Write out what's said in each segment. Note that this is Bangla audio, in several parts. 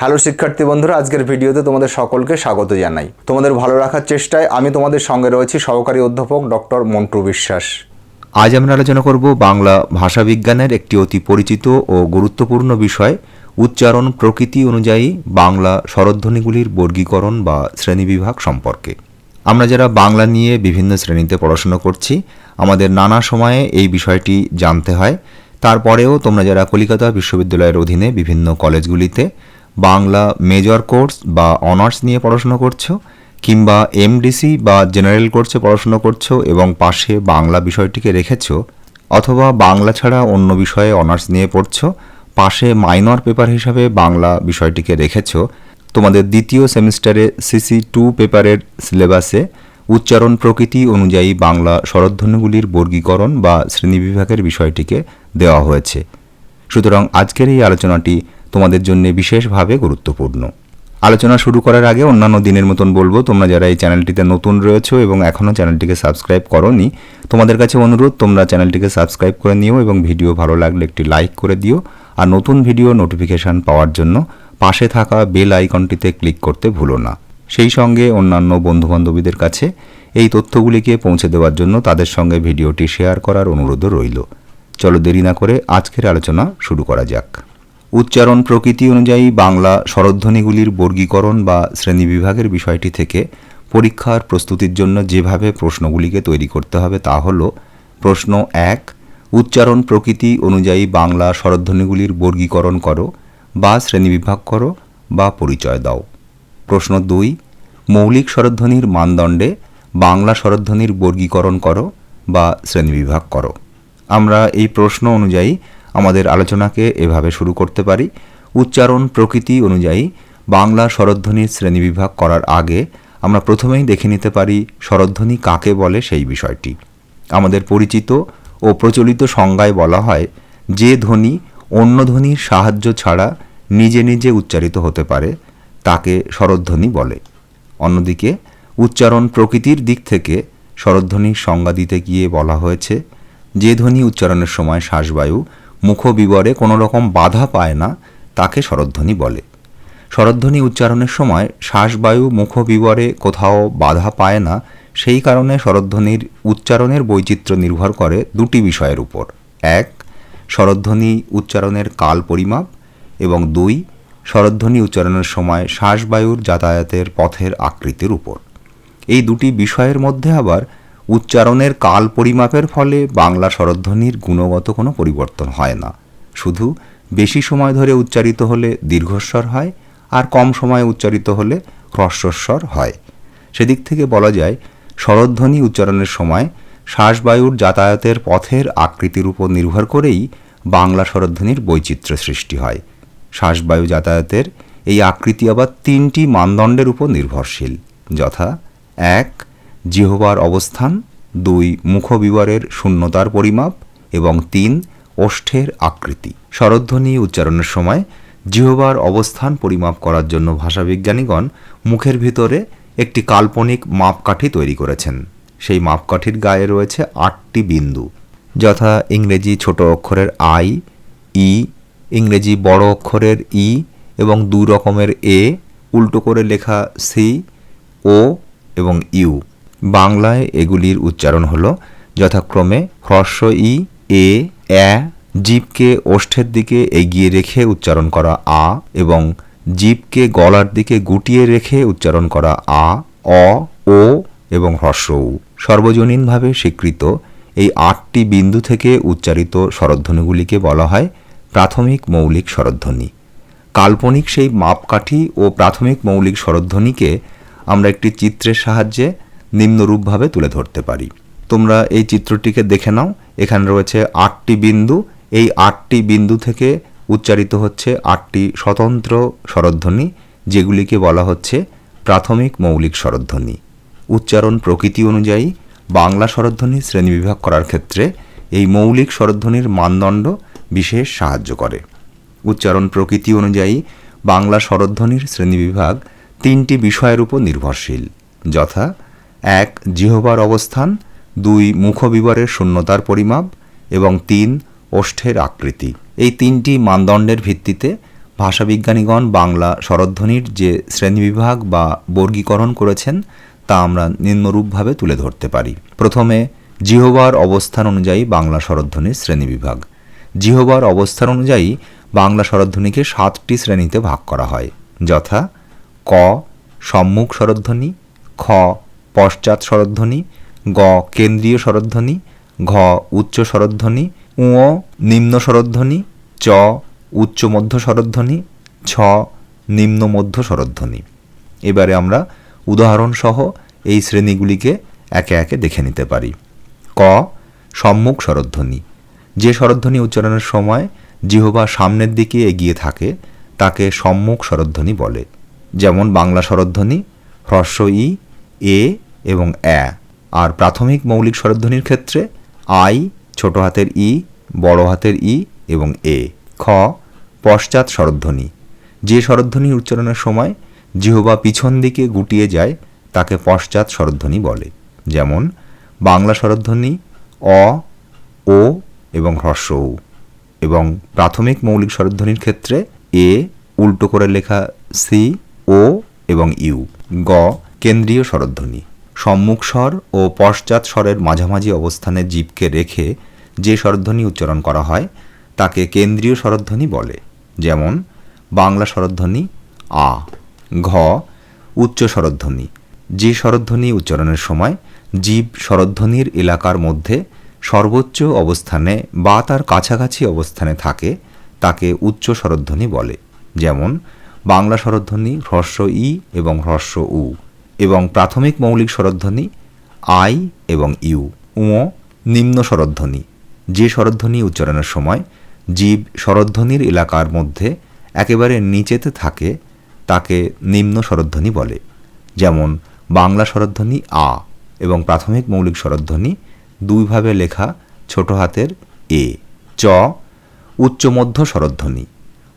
হ্যালো শিক্ষার্থী বন্ধুরা, আজকের ভিডিওতে তোমাদের সকলকে স্বাগত জানাই। তোমাদের ভালো রাখার চেষ্টায় আমি তোমাদের সঙ্গে রয়েছি সহকারী অধ্যাপক ডক্টর মন্টু বিশ্বাস। আজ আমরা আলোচনা করব বাংলা ভাষাবিজ্ঞানের একটি অতি পরিচিত ও গুরুত্বপূর্ণ বিষয়, উচ্চারণ প্রকৃতি অনুযায়ী বাংলা স্বরধ্বনিগুলির বর্গীকরণ বা শ্রেণীবিভাগ সম্পর্কে। আমরা যারা বাংলা নিয়ে বিভিন্ন শ্রেণীতে পড়াশোনা করছি, আমাদের নানা সময়ে এই বিষয়টি জানতে হয়। তারপরেও তোমরা যারা কলিকাতা বিশ্ববিদ্যালয়ের অধীনে বিভিন্ন কলেজগুলিতে বাংলা মেজর কোর্স বা অনার্স নিয়ে পড়াশোনা করছ, কিংবা এমডিসি বা জেনারেল কোর্সে পড়াশোনা করছ এবং পাশে বাংলা বিষয়টিকে রেখেছো, অথবা বাংলা ছাড়া অন্য বিষয়ে অনার্স নিয়ে পড়ছো, পাশে মাইনর পেপার হিসাবে বাংলা বিষয়টিকে রেখেছো, তোমাদের দ্বিতীয় সেমিস্টারে সিসি টু পেপারের সিলেবাসে উচ্চারণ প্রকৃতি অনুযায়ী বাংলা স্বরধ্বনিগুলির বর্গীকরণ বা শ্রেণীবিভাগের বিষয়টিকে দেওয়া হয়েছে। সুতরাং আজকের এই আলোচনাটি তোমাদের জন্য বিশেষভাবে গুরুত্বপূর্ণ। আলোচনা শুরু করার আগে অন্যান্য দিনের মতন বলব, তোমরা যারা এই চ্যানেলটিতে নতুন রয়েছো এবং এখনও চ্যানেলটিকে সাবস্ক্রাইব করনি, তোমাদের কাছে অনুরোধ, তোমরা চ্যানেলটিকে সাবস্ক্রাইব করে নিও এবং ভিডিও ভালো লাগলে একটি লাইক করে দিও। আর নতুন ভিডিও নোটিফিকেশান পাওয়ার জন্য পাশে থাকা বেল আইকনটিতে ক্লিক করতে ভুলো না। সেই সঙ্গে অন্যান্য বন্ধুবান্ধবীদের কাছে এই তথ্যগুলিকে পৌঁছে দেওয়ার জন্য তাদের সঙ্গে ভিডিওটি শেয়ার করার অনুরোধও রইল। চলো দেরি না করে আজকের আলোচনা শুরু করা যাক। উচ্চারণ প্রকৃতি অনুযায়ী বাংলা স্বরধ্বনিগুলির বর্গীকরণ বা শ্রেণীবিভাগের বিষয়টি থেকে পরীক্ষার প্রস্তুতির জন্য যেভাবে প্রশ্নগুলিকে তৈরি করতে হবে তা হল প্রশ্ন এক, উচ্চারণ প্রকৃতি অনুযায়ী বাংলা স্বরধ্বনিগুলির বর্গীকরণ করো বা শ্রেণীবিভাগ করো বা পরিচয় দাও। প্রশ্ন দুই, মৌলিক স্বরধ্বনির মানদণ্ডে বাংলা স্বরধ্বনির বর্গীকরণ করো বা শ্রেণীবিভাগ করো। আমরা এই প্রশ্ন অনুযায়ী আমাদের আলোচনাকে এভাবে শুরু করতে পারি। উচ্চারণ প্রকৃতি অনুযায়ী বাংলা স্বরধ্বনির শ্রেণীবিভাগ করার আগে আমরা প্রথমেই দেখে নিতে পারি স্বরধ্বনি কাকে বলে সেই বিষয়টি। আমাদের পরিচিত ও প্রচলিত সংজ্ঞায় বলা হয়, যে ধ্বনি অন্য ধ্বনির সাহায্য ছাড়া নিজে নিজে উচ্চারিত হতে পারে, তাকে স্বরধ্বনি বলে। অন্যদিকে, উচ্চারণ প্রকৃতির দিক থেকে স্বরধ্বনির সংজ্ঞা দিতে গিয়ে বলা হয়েছে, যে ধ্বনি উচ্চারণের সময় শ্বাসবায়ু মুখবিবরে কোনো রকম বাধা পায় না, তাকে স্বরধ্বনি বলে। স্বরধ্বনি উচ্চারণের সময় শ্বাসবায়ু মুখবিবরে কোথাও বাধা পায় না, সেই কারণে স্বরধ্বনির উচ্চারণের বৈচিত্র্য নির্ভর করে দুটি বিষয়ের উপর। এক স্বরধ্বনি উচ্চারণের কাল পরিমাপ এবং দুই স্বরধ্বনি উচ্চারণের সময় শ্বাসবায়ুর যাতায়াতের পথের আকৃতির উপর। এই দুটি বিষয়ের মধ্যে আবার উচ্চারণের কাল পরিমাপের ফলে বাংলা স্বরধ্বনির গুণগত কোনো পরিবর্তন হয় না। শুধু বেশি সময় ধরে উচ্চারিত হলে দীর্ঘস্বর হয় আর কম সময়ে উচ্চারিত হলে হ্রস্বস্বর হয়। সেদিক থেকে বলা যায়, স্বরধ্বনি উচ্চারণের সময় শ্বাসবায়ুর যাতায়াতের পথের আকৃতির উপর নির্ভর করেই বাংলা স্বরধ্বনির বৈচিত্র্য সৃষ্টি হয়। শ্বাসবায়ু যাতায়াতের এই আকৃতি আবার তিনটি মানদণ্ডের উপর নির্ভরশীল, যথা এক জিহবার অবস্থান, দুই, মুখবিবরের শূন্যতার পরিমাপ, এবং তিন, ওষ্ঠের আকৃতি। স্বরধ্বনি উচ্চারণের সময় জিহবার অবস্থান পরিমাপ করার জন্য ভাষাবিজ্ঞানীগণ মুখের ভিতরে একটি কাল্পনিক মাপকাঠি তৈরি করেছেন। সেই মাপকাঠির গায়ে রয়েছে আটটি বিন্দু, যথা ইংরেজি ছোট অক্ষরের আই, ই, ইংরেজি বড় অক্ষরের ই, এবং দু রকমের এ, উল্টো করে লেখা সি, ও, এবং ইউ। বাংলায় এগুলির উচ্চারণ হল যথাক্রমে হ্রস্ব ই এ, অ্যা, জীবকে ওষ্ঠের দিকে এগিয়ে রেখে উচ্চারণ করা আ এবং জীবকে গলার দিকে গুটিয়ে রেখে উচ্চারণ করা আ, অ, ও এবং হ্রস্ব উ সর্বজনীনভাবে স্বীকৃত এই আটটি বিন্দু থেকে উচ্চারিত স্বরধ্বনিগুলিকে বলা হয় প্রাথমিক মৌলিক স্বরধ্বনি। কাল্পনিক সেই মাপকাঠি ও প্রাথমিক মৌলিক স্বরধ্বনিকে আমরা একটি চিত্রের সাহায্যে নিম্নরূপভাবে তুলে ধরতে পারি। তোমরা এই চিত্রটিকে দেখে নাও। এখানে রয়েছে আটটি বিন্দু। এই আটটি বিন্দু থেকে উচ্চারিত হচ্ছে আটটি স্বতন্ত্র স্বরধ্বনি, যেগুলিকে বলা হচ্ছে প্রাথমিক মৌলিক স্বরধ্বনি। উচ্চারণ প্রকৃতি অনুযায়ী বাংলা স্বরধ্বনি শ্রেণীবিভাগ করার ক্ষেত্রে এই মৌলিক স্বরধ্বনির মানদণ্ড বিশেষ সাহায্য করে। উচ্চারণ প্রকৃতি অনুযায়ী বাংলা স্বরধ্বনির শ্রেণীবিভাগ তিনটি বিষয়ের উপর নির্ভরশীল, যথা এক, জিহবার অবস্থান, দুই, মুখবিবরের শূন্যতার পরিমাপ, এবং তিন, ওষ্ঠের আকৃতি। এই তিনটি মানদণ্ডের ভিত্তিতে ভাষাবিজ্ঞানীগণ বাংলা স্বরধ্বনির যে শ্রেণীবিভাগ বা বর্গীকরণ করেছেন, তা আমরা নিম্নরূপভাবে তুলে ধরতে পারি। প্রথমে, জিহবার অবস্থান অনুযায়ী বাংলা স্বরধ্বনির শ্রেণীবিভাগ। জিহবার অবস্থান অনুযায়ী বাংলা স্বরধ্বনিকে সাতটি শ্রেণীতে ভাগ করা হয়। যথা, ক, সম্মুখ স্বরধ্বনি, খ পশ্চাৎ স্বরধ্বনি গ কেন্দ্রীয় স্বরধ্বনি ঘ উচ্চ স্বরধ্বনি উ নিম্ন স্বরধ্বনি চ উচ্চ মধ্য স্বরধ্বনি ছ নিম্ন মধ্য স্বরধ্বনি এবারে আমরা উদাহরণসহ এই শ্রেণীগুলিকে একে একে দেখে নিতে পারি। ক সম্মুখ স্বরধ্বনি যে স্বরধ্বনি উচ্চারণের সময় জিহবা সামনের দিকে এগিয়ে থাকে, তাকে সম্মুখ স্বরধ্বনি বলে। যেমন বাংলা স্বরধ্বনি হ্রস্ব ই, এ এবং অ্যা। আর প্রাথমিক মৌলিক স্বরধ্বনির ক্ষেত্রে আই, ছোট হাতের ই, বড় হাতের ই এবং এ। খ, পশ্চাৎ স্বরধ্বনি। যে স্বরধ্বনি উচ্চারণের সময় জিহবা পিছন দিকে গুটিয়ে যায়, তাকে পশ্চাৎ স্বরধ্বনি বলে। যেমন, বাংলা স্বরধ্বনি অ, ও এবং হ্রস্ব উ এবং প্রাথমিক মৌলিক স্বরধ্বনির ক্ষেত্রে এ, উল্টো করে লেখা সি, ও এবং ইউ। গ, কেন্দ্রীয় স্বরধ্বনি। সম্মুখ স্বর ও পশ্চাৎ স্বরের মাঝামাঝি অবস্থানে জীবকে রেখে যে স্বরধ্বনি উচ্চারণ করা হয়, তাকে কেন্দ্রীয় স্বরধ্বনি বলে। যেমন, বাংলা স্বরধ্বনি, আ, ঘ, উচ্চ স্বরধ্বনি। যে স্বরধ্বনি উচ্চারণের সময় জীব স্বরধ্বনির এলাকার মধ্যে সর্বোচ্চ অবস্থানে বা তার কাছাকাছি অবস্থানে থাকে, তাকে উচ্চ স্বরধ্বনি বলে। যেমন, বাংলা স্বরধ্বনি হ্রস্ব ই এবং হ্রস্ব উ। এবং প্রাথমিক মৌলিক স্বরধ্বনি, আই এবং ইউ। উ, নিম্ন স্বরধ্বনি। যে স্বরধ্বনি উচ্চারণের সময় জীব স্বরধ্বনির এলাকার মধ্যে একেবারে নিচেতে থাকে, তাকে নিম্ন স্বরধ্বনি বলে। যেমন বাংলা স্বরধ্বনি আ এবং প্রাথমিক মৌলিক স্বরধ্বনি দুইভাবে লেখা ছোট হাতের এ। চ, উচ্চ মধ্য স্বরধ্বনি।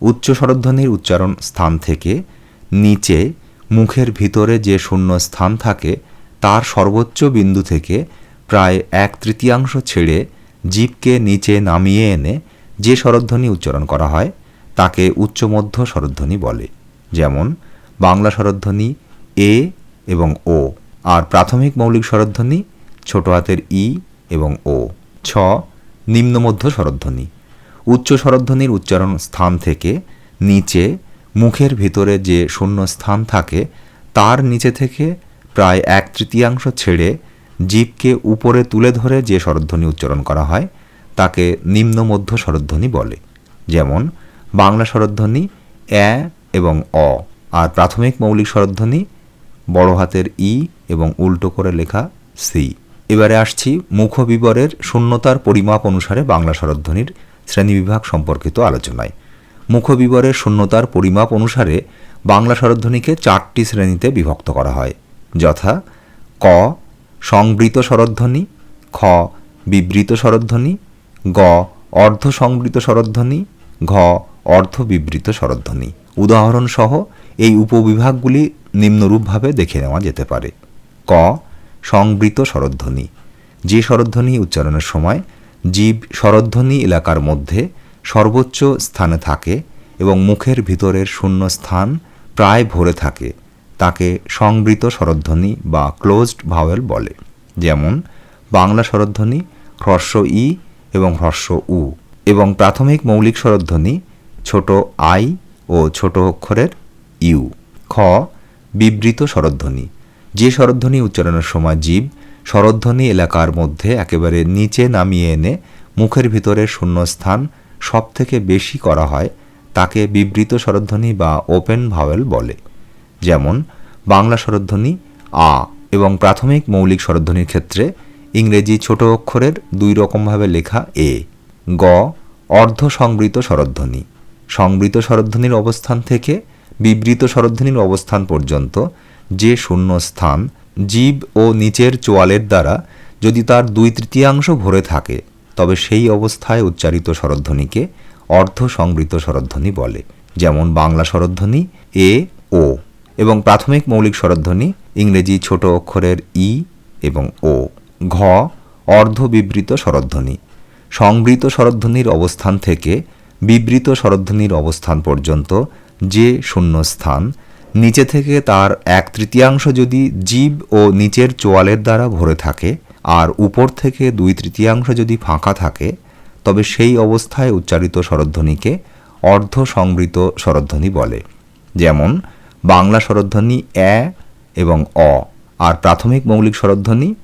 উচ্চ স্বরধ্বনির উচ্চারণ স্থান থেকে নিচে মুখের ভিতরে যে শূন্য স্থান থাকে, তার সর্বোচ্চ বিন্দু থেকে প্রায় এক তৃতীয়াংশ ছেড়ে জীবকে নিচে নামিয়ে এনে যে স্বরধ্বনি উচ্চারণ করা হয়, তাকে উচ্চ মধ্য স্বরধ্বনি বলে। যেমন, বাংলা স্বরধ্বনি এ এবং ও, আর প্রাথমিক মৌলিক স্বরধ্বনি ছোট হাতের ই এবং ও। ছ নিম্নমধ্য স্বরধ্বনি। উচ্চ স্বরধ্বনির উচ্চারণ স্থান থেকে নিচে মুখের ভিতরে যে শূন্য স্থান থাকে, তার নিচে থেকে প্রায় এক তৃতীয়াংশ ছেড়ে জীবকে উপরে তুলে ধরে যে স্বরধ্বনি উচ্চারণ করা হয়, তাকে নিম্নমধ্য স্বরধ্বনি বলে। যেমন, বাংলা স্বরধ্বনি অ্যা এবং অ, আর প্রাথমিক মৌলিক স্বরধ্বনি বড় হাতের ই এবং উল্টো করে লেখা সি। এবারে আসছি মুখবিবরের শূন্যতার পরিমাপ অনুসারে বাংলা স্বরধ্বনির শ্রেণীবিভাগ সম্পর্কিত আলোচনায়। মুখবিবরের শূন্যতার পরিমাপ অনুসারে বাংলা স্বরধ্বনিকে চারটি শ্রেণীতে বিভক্ত করা হয়। যথা, ক, সংবৃত স্বরধ্বনি, খ, বিবৃত স্বরধ্বনি, গ অর্ধ সংবৃত স্বরধ্বনি, ঘ অর্ধ বিবৃত স্বরধ্বনি। উদাহরণসহ এই উপবিভাগগুলি নিম্নরূপভাবে দেখে নেওয়া যেতে পারে। ক, সংবৃত স্বরধ্বনি। যে স্বরধ্বনি উচ্চারণের সময় জীব স্বরধ্বনি এলাকার মধ্যে সর্বোচ্চ স্থানে থাকে এবং মুখের ভিতরের শূন্য স্থান প্রায় ভরে থাকে, তাকে সংবৃত স্বরধ্বনি বা ক্লোজড ভাওয়েল বলে, যেমন বাংলা স্বরধ্বনি হ্রস্ব ই এবং হ্রস্ব উ, এবং প্রাথমিক মৌলিক স্বরধ্বনি ছোট আই ও ছোট অক্ষরের ইউ। খ, বিবৃত স্বরধ্বনি যে স্বরধ্বনি উচ্চারণের সময় জীব স্বরধ্বনি এলাকার মধ্যে একেবারে নিচে নামিয়ে এনে মুখের ভিতরে শূন্যস্থান সব থেকে বেশি করা হয় তাকে বিবৃত স্বরধ্বনি বা ওপেন ভাওয়েল বলে। যেমন, বাংলা স্বরধ্বনি আ এবং প্রাথমিক মৌলিক স্বরধ্বনির ক্ষেত্রে ইংরেজি ছোট অক্ষরের দুই রকমভাবে লেখা এ, গ অর্ধ সংবৃত স্বরধ্বনি। সংবৃত স্বরধ্বনির অবস্থান থেকে বিবৃত স্বরধ্বনির অবস্থান পর্যন্ত যে শূন্য স্থান, জীব ও নিচের চোয়ালের দ্বারা যদি তার দুই তৃতীয়াংশ ভরে থাকে তবে সেই অবস্থায় উচ্চারিত স্বরধ্বনিকে অর্ধ সংবৃত স্বরধ্বনি বলে, যেমন বাংলা স্বরধ্বনি, এ, ও, এবং প্রাথমিক মৌলিক স্বরধ্বনি, ইংরেজি ছোট অক্ষরের ই এবং ও, ঘ অর্ধ বিবৃত স্বরধ্বনি। সংবৃত স্বরধ্বনির অবস্থান থেকে বিবৃত স্বরধ্বনির অবস্থান পর্যন্ত যে শূন্যস্থান নিচে থেকে তার এক তৃতীয়াংশ যদি জীব ও নিচের চোয়ালের দ্বারা ভরে থাকে আর উপর থেকে দুই তৃতীয়াংশ যদি ফাঁকা থাকে, তবে সেই অবস্থায় উচ্চারিত স্বরধ্বনিকে অর্ধ সংবৃত স্বরধ্বনি বলে। যেমন, বাংলা স্বরধ্বনি অ্যা এবং অ, আর প্রাথমিক মৌলিক স্বরধ্বনি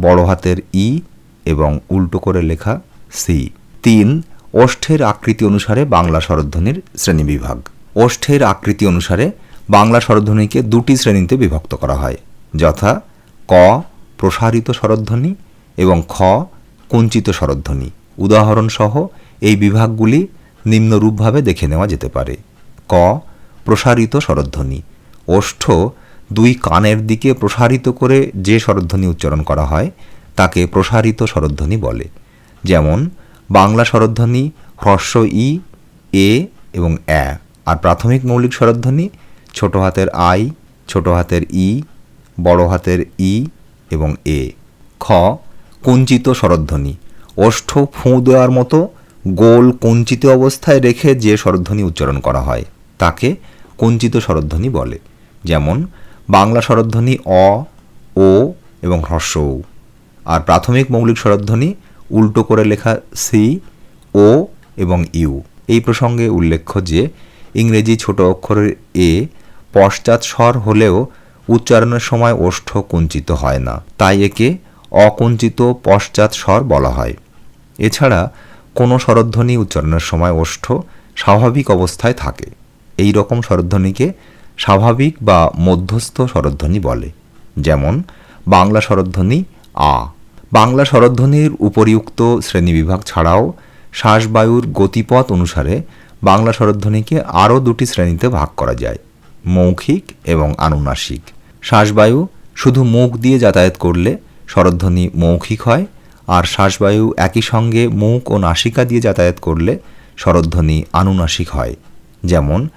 বড় হাতের ই এবং উল্টো করে লেখা সি। তিন, ওষ্ঠের আকৃতি অনুসারে বাংলা স্বরধ্বনির শ্রেণীবিভাগ। ওষ্ঠের আকৃতি অনুসারে বাংলা স্বরধ্বনিকে দুটি শ্রেণীতে বিভক্ত করা হয়, যথা ক প্রসারিত স্বরধ্বনি এবং খ, কুঞ্চিত স্বরধ্বনি উদাহরণসহ এই বিভাগগুলি নিম্নরূপভাবে দেখে নেওয়া যেতে পারে। ক, প্রসারিত স্বরধ্বনি ওষ্ঠ, দুই কানের দিকে প্রসারিত করে যে স্বরধ্বনি উচ্চারণ করা হয়, তাকে প্রসারিত স্বরধ্বনি বলে। যেমন, বাংলা স্বরধ্বনি হ্রস্ব ই, এ এবং অ্যা। আর প্রাথমিক মৌলিক স্বরধ্বনি ছোট হাতের আই, ছোট হাতের ই, বড় হাতের ই এবং এ। খ, কুঞ্চিত স্বরধ্বনি। ওষ্ঠ ফুঁ দেওয়ার মতো গোল কুঞ্চিত অবস্থায় রেখে যে স্বরধ্বনি উচ্চারণ করা হয়, তাকে কুঞ্চিত স্বরধ্বনি বলে। যেমন, বাংলা স্বরধ্বনি অ, ও এবং হ্রস্ব। আর প্রাথমিক মৌলিক স্বরধ্বনি উল্টো করে লেখা সি, ও এবং ইউ। এই প্রসঙ্গে উল্লেখ্য যে, ইংরেজি ছোট অক্ষরের এ পশ্চাৎ স্বর হলেও উচ্চারণের সময় ওষ্ঠ কুঞ্চিত হয় না। তাই একে অকুঞ্চিত পশ্চাৎ স্বর বলা হয়। এছাড়া কোনো স্বরধ্বনি উচ্চারণের সময় ওষ্ঠ স্বাভাবিক অবস্থায় থাকে। এই রকম স্বরধ্বনিকে স্বাভাবিক বা মধ্যস্থ স্বরধ্বনি বলে। যেমন বাংলা স্বরধ্বনি আ। বাংলা স্বরধ্বনির উপরিউক্ত শ্রেণীবিভাগ ছাড়াও শ্বাসবায়ুর গতিপথ অনুসারে বাংলা স্বরধ্বনিকে আরও দুটি শ্রেণীতে ভাগ করা যায়। মৌখিক এবং আনুনাসিক। শ্বাসবায়ু শুধু মুখ দিয়ে যাতায়াত করলে স্বরধ্বনি মৌখিক হয়, আর শ্বাসবায়ু একই সঙ্গে মুখ ও নাসিকা দিয়ে যাতায়াত করলে স্বরধ্বনি আনুনাসিক হয়। যেমন,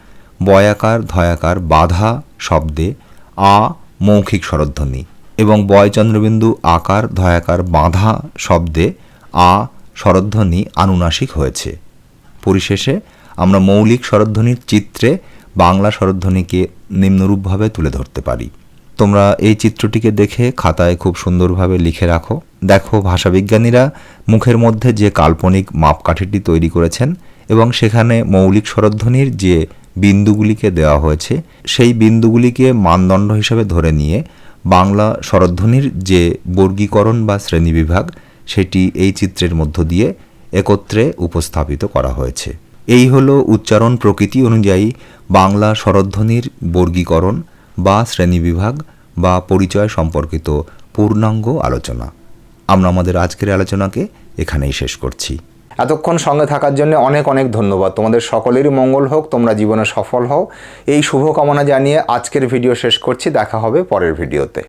বয়াকার, ধয়াকার, বাধা, শব্দে আ, মৌখিক স্বরধ্বনি এবং বয়চন্দ্রবিন্দু আকার, ধয়াকার, বাঁধা, শব্দে আ স্বরধ্বনি আনুনাসিক হয়েছে। পরিশেষে আমরা মৌলিক স্বরধ্বনির চিত্রে বাংলা স্বরধ্বনিকে নিম্নরূপভাবে তুলে ধরতে পারি। তোমরা এই চিত্রটিকে দেখে খাতায় খুব সুন্দরভাবে লিখে রাখো। দেখো, ভাষাবিজ্ঞানীরা মুখের মধ্যে যে কাল্পনিক মাপকাঠিটি তৈরি করেছেন এবং সেখানে মৌলিক স্বরধ্বনির যে বিন্দুগুলিকে দেওয়া হয়েছে, সেই বিন্দুগুলিকে মানদণ্ড হিসেবে ধরে নিয়ে বাংলা স্বরধ্বনির যে বর্গীকরণ বা শ্রেণীবিভাগ সেটি এই চিত্রের মধ্য দিয়ে একত্রে উপস্থাপিত করা হয়েছে। এই হলো উচ্চারণ প্রকৃতি অনুযায়ী বাংলা স্বরধ্বনির বর্গীকরণ বা শ্রেণীবিভাগ বা পরিচয় সম্পর্কিত পূর্ণাঙ্গ আলোচনা। আমরা আমাদের আজকের আলোচনাকে এখানেই শেষ করছি। এতক্ষণ সঙ্গে থাকার জন্য অনেক অনেক ধন্যবাদ। তোমাদের সকলেরই মঙ্গল হোক, তোমরা জীবনে সফল হও। এই শুভকামনা জানিয়ে আজকের ভিডিও শেষ করছি। দেখা হবে পরের ভিডিওতে।